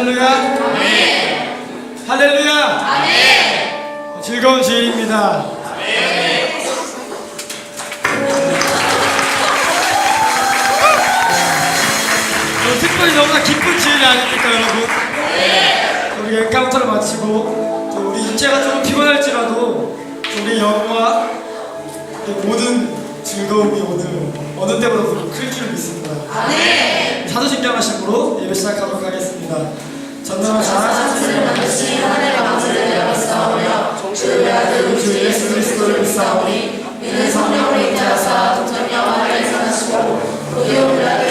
할렐루야. 할렐루야. 즐거운 주일입니다. 어, 특별히 너무나 기쁜 주일이 아닙니까, 여러분? 우리 엔카운터를 마치고 또 우리 육체가 조금 피곤할지라도 우리 영과 또 모든 즐거움이 오늘 어느 때보다 클줄 믿습니다. 사도신경 하심으로 예배 시작하도록 하겠습니다. 전능한 하나님 하늘의 방주를 열었사오며 종신의 아들 우주 예수 그리스도를 믿사오니 이는 성령으로 잉태하사 동정녀와 하나님 선하시고 그의 우리에게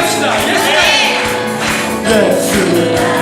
합시다 예수님. 네, 예수님.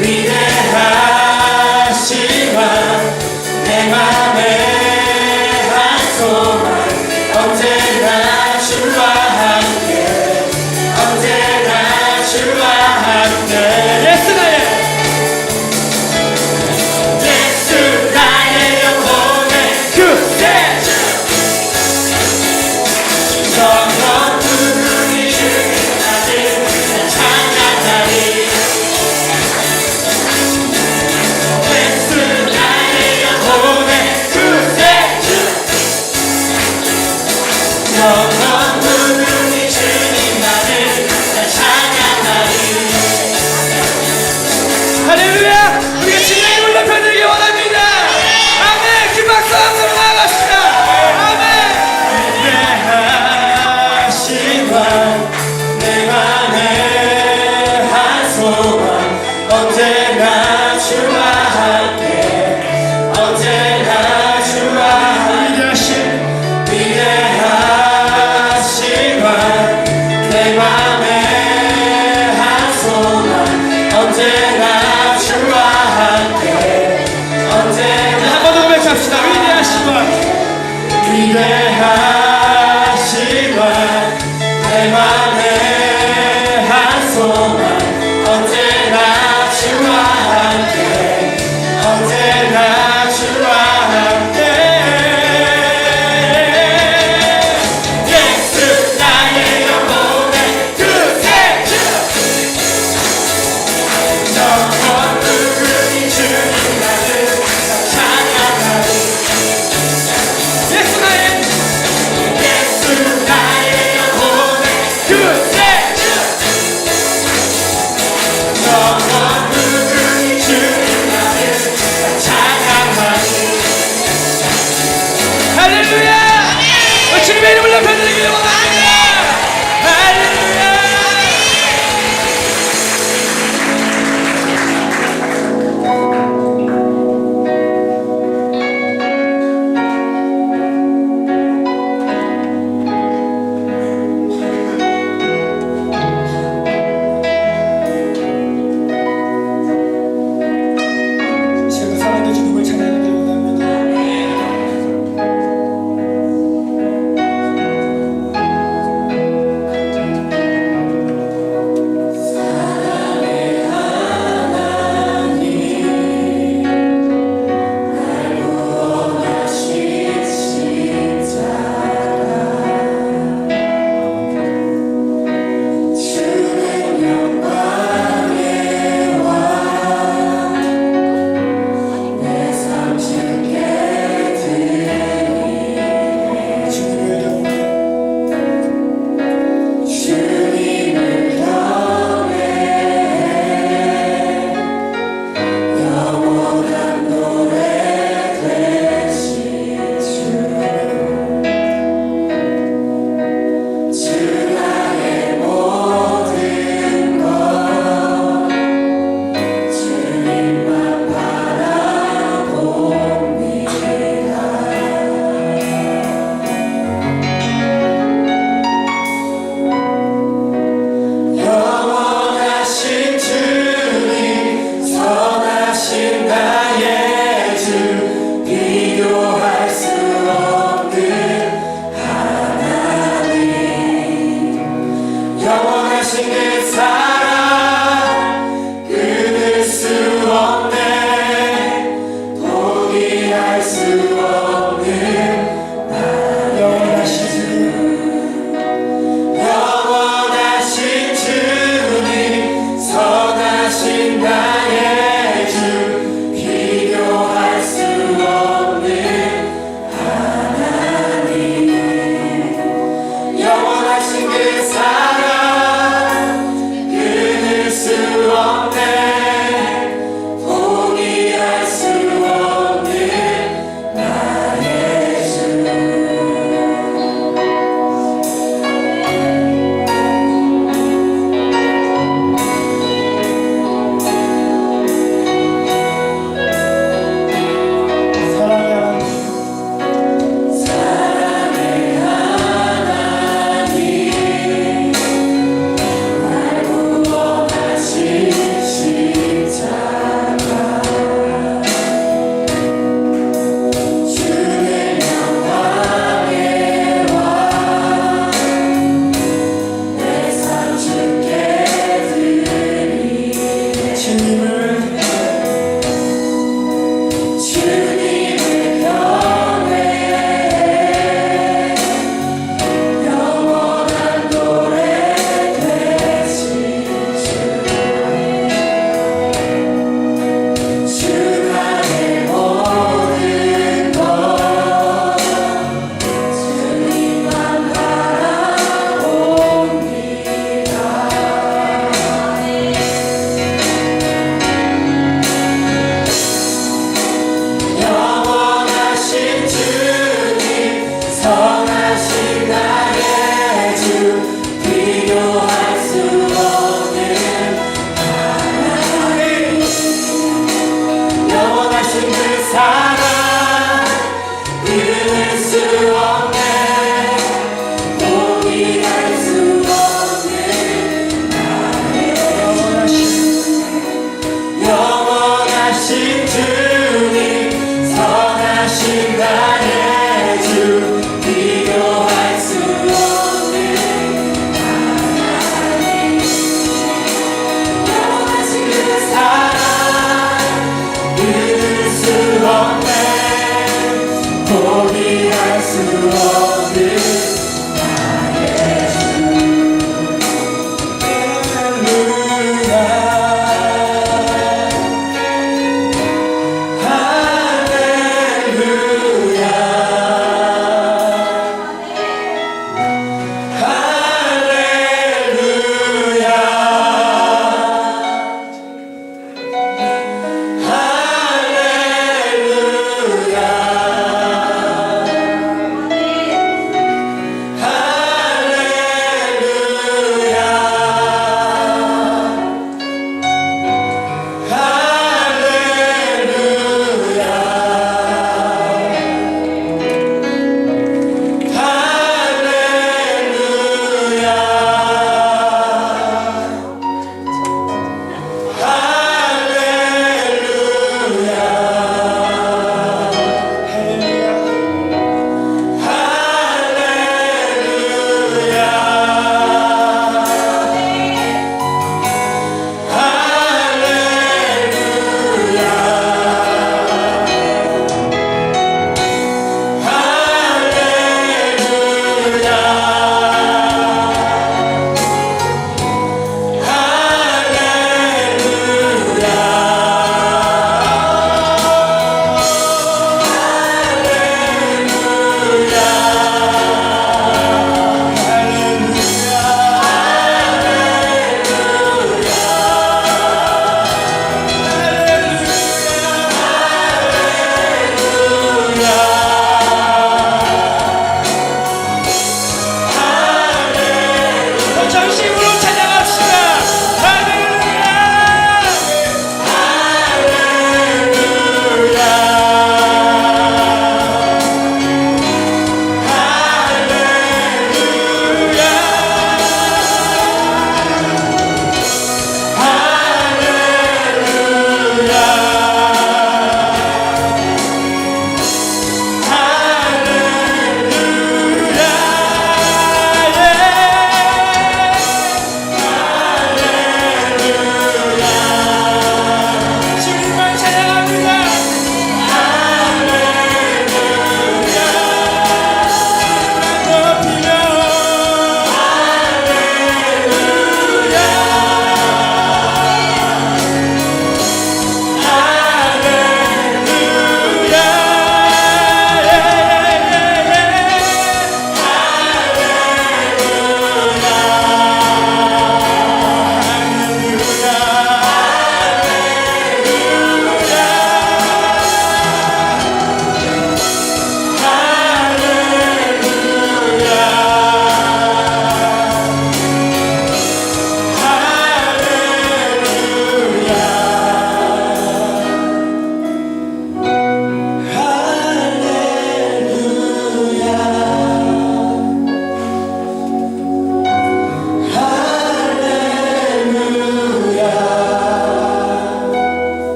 Mire.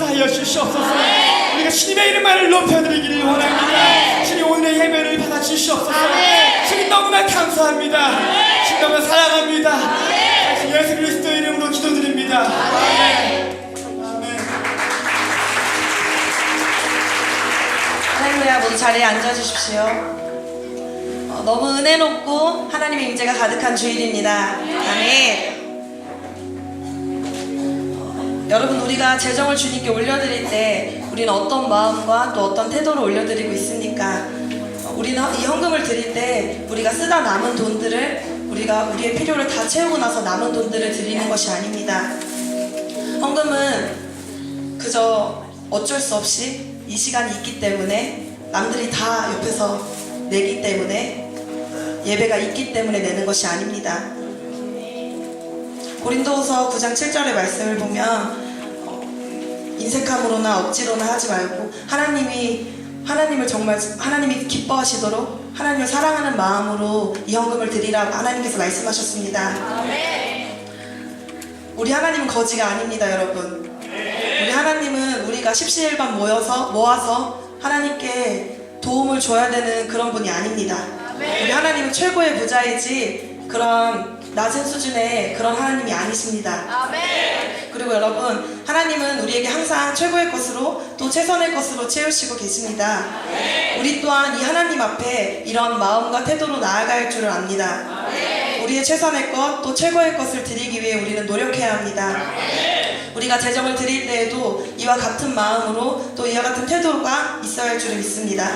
역사하여 주시옵소서. 우리가 주님의 이름만을 높여드리기를 원합니다. 주님 오늘의 예배를 받아 주시옵소서. 주님 너무나 감사합니다. 주님 너무나 사랑합니다. 다시 예수 그리스도 이름으로 기도드립니다. 아멘. 할렐루야 모두 자리에 앉아주십시오. 어, 너무 은혜롭고 하나님의 임재가 가득한 주일입니다. 아멘. 어, 여러분 우리가 재정을 주님께 올려드릴 때 우리는 어떤 마음과 또 어떤 태도로 올려드리고 있습니까? 어, 우리는 이 헌금을 드릴 때 우리가 쓰다 남은 돈들을 우리가 우리의 필요를 다 채우고 나서 남은 돈들을 드리는 것이 아닙니다. 헌금은 그저 어쩔 수 없이 이 시간이 있기 때문에 남들이 다 옆에서 내기 때문에 예배가 있기 때문에 내는 것이 아닙니다. 고린도후서 9장 7절의 말씀을 보면 어, 인색함으로나 억지로나 하지 말고 하나님이 하나님을 정말 하나님이 기뻐하시도록 하나님을 사랑하는 마음으로 이 헌금을 드리라고 하나님께서 말씀하셨습니다. 우리 하나님은 거지가 아닙니다, 여러분. 우리 하나님은 우리가 십시일반 모여서 모아서 하나님께 도움을 줘야 되는 그런 분이 아닙니다. 우리 하나님은 최고의 부자이지 그런 낮은 수준의 그런 하나님이 아니십니다. 그리고 여러분, 하나님은 우리에게 항상 최고의 것으로 또 최선의 것으로 채우시고 계십니다. 우리 또한 이 하나님 앞에 이런 마음과 태도로 나아갈 줄을 압니다. 우리의 최선의 것, 또 최고의 것을 드리기 위해 우리는 노력해야 합니다. 우리가 재정을 드릴 때에도 이와 같은 마음으로 또 이와 같은 태도가 있어야 할 줄을 믿습니다.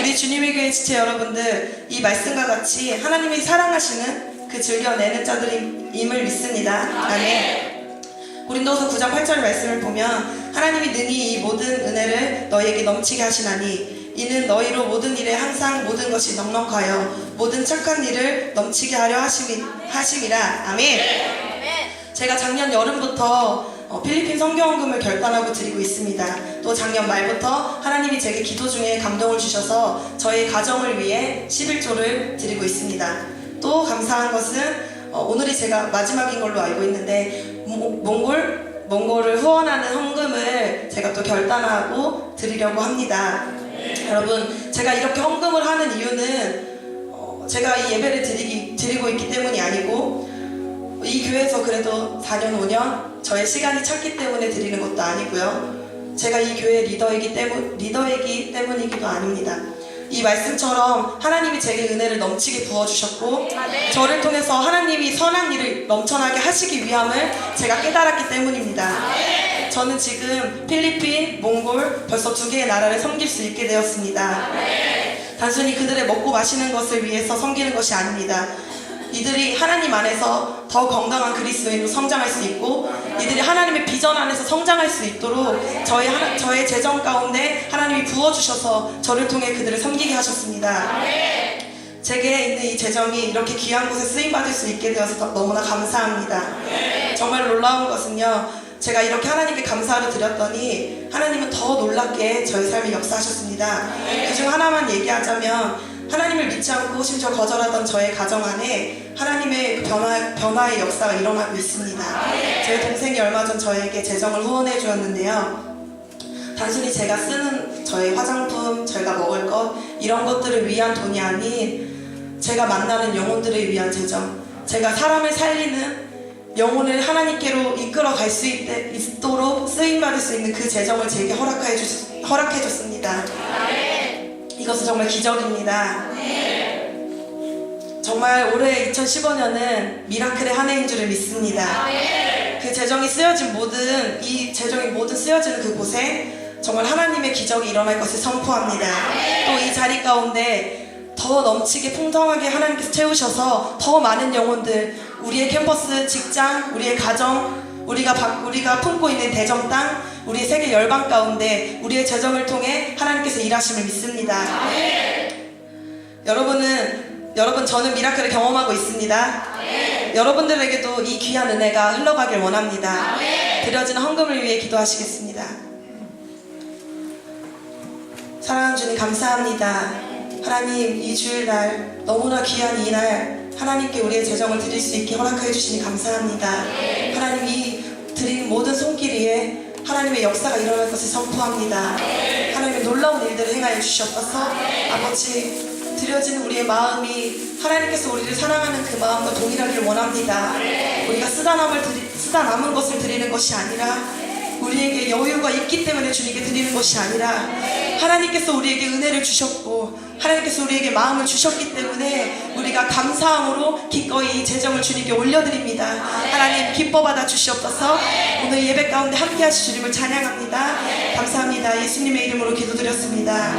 우리 주님의 교회 지체 여러분들, 이 말씀과 같이 하나님이 사랑하시는 그 즐겨내는 자들임을 믿습니다. 아멘. 고린도서 9장 8절 말씀을 보면 하나님이 능히 이 모든 은혜를 너희에게 넘치게 하시나니 이는 너희로 모든 일에 항상 모든 것이 넉넉하여 모든 착한 일을 넘치게 하려 하심이, 하심이라 아멘 제가 작년 여름부터 어, 필리핀 성경원금을 결단하고 드리고 있습니다. 또 작년 말부터 하나님이 제게 기도 중에 감동을 주셔서 저희 가정을 위해 11조를 드리고 있습니다. 또 감사한 것은 어, 오늘이 제가 마지막인 걸로 알고 있는데 몽- 몽골 몽골을 후원하는 헌금을 제가 또 결단하고 드리려고 합니다. 여러분 제가 이렇게 헌금을 하는 이유는 어, 제가 이 예배를 드리기, 드리고 있기 때문이 아니고 이 교회에서 그래도 4년 5년 저의 시간이 찼기 때문에 드리는 것도 아니고요. 제가 이 교회 리더이기 때문 리더이기 때문이기도 아닙니다. 이 말씀처럼 하나님이 제게 은혜를 넘치게 부어주셨고 저를 통해서 하나님이 선한 일을 넘쳐나게 하시기 위함을 제가 깨달았기 때문입니다. 저는 지금 필리핀, 몽골 벌써 두 개의 나라를 섬길 수 있게 되었습니다. 단순히 그들의 먹고 마시는 것을 위해서 섬기는 것이 아닙니다. 이들이 하나님 안에서 더 건강한 그리스도인으로 성장할 수 있고 이들이 하나님의 비전 안에서 성장할 수 있도록 저의 하나, 저의 재정 가운데 하나님이 부어 주셔서 저를 통해 그들을 섬기게 하셨습니다. 제게 있는 이 재정이 이렇게 귀한 곳에 쓰임 받을 수 있게 되어서 더- 너무나 감사합니다. 정말 놀라운 것은요. 제가 이렇게 하나님께 감사를 드렸더니 하나님은 더 놀랍게 저희 삶에 역사하셨습니다. 그중 하나만 얘기하자면 하나님을 믿지 않고 심지어 거절하던 저의 가정 안에 하나님의 그 변화, 변화의 역사가 일어나고 있습니다. 제 동생이 얼마 전 저에게 재정을 후원해 주었는데요. 단순히 제가 쓰는 저의 화장품, 저희가 먹을 것 이런 것들을 위한 돈이 아닌 제가 만나는 영혼들을 위한 재정, 제가 사람을 살리는 영혼을 하나님께로 이끌어 갈 수 있도록 쓰임 받을 수 있는 그 재정을 제게 허락해 주 허락해 줬습니다. 이것은 정말 기적입니다. 정말 올해 2015년은 미라클의 한 해인 줄을 믿습니다. 그 재정이 쓰여진 모든 이 재정이 모든 쓰여지는 그곳에 정말 하나님의 기적이 일어날 것을 선포합니다. 또 이 자리 가운데 더 넘치게 풍성하게 하나님께서 채우셔서 더 많은 영혼들 우리의 캠퍼스, 직장, 우리의 가정, 우리가 바- 우리가 품고 있는 대정 땅, 우리의 세계 열방 가운데 우리의 재정을 통해 하나님께서 일하심을 믿습니다. 여러분은 여러분 저는 미라클을 경험하고 있습니다. 여러분들에게도 이 귀한 은혜가 흘러가길 원합니다. 드려지는 헌금을 위해 기도하시겠습니다. 사랑하는 주님 감사합니다. 하나님 이 주일날 너무나 귀한 이날 하나님께 우리의 재정을 드릴 수 있게 허락하여 주시니 감사합니다. 하나님 이 드린 모든 손길 위에 하나님의 역사가 일어날 것을 선포합니다. 하나님의 놀라운 일들을 행하여 주셨어서 아버지 드려진 우리의 마음이 하나님께서 우리를 사랑하는 그 마음과 동일하길 원합니다. 우리가 쓰다 남을 드리, 쓰다 남은 것을 드리는 것이 아니라 우리에게 여유가 있기 때문에 주님께 드리는 것이 아니라 하나님께서 우리에게 은혜를 주셨고 하나님께서 우리에게 마음을 주셨기 때문에 우리가 감사함으로 기꺼이 이 재정을 주님께 올려드립니다. 하나님 기뻐 받아 주시옵소서 오늘 예배 가운데 함께 하실 주님을 찬양합니다. 감사합니다. 예수님의 이름으로 기도드렸습니다.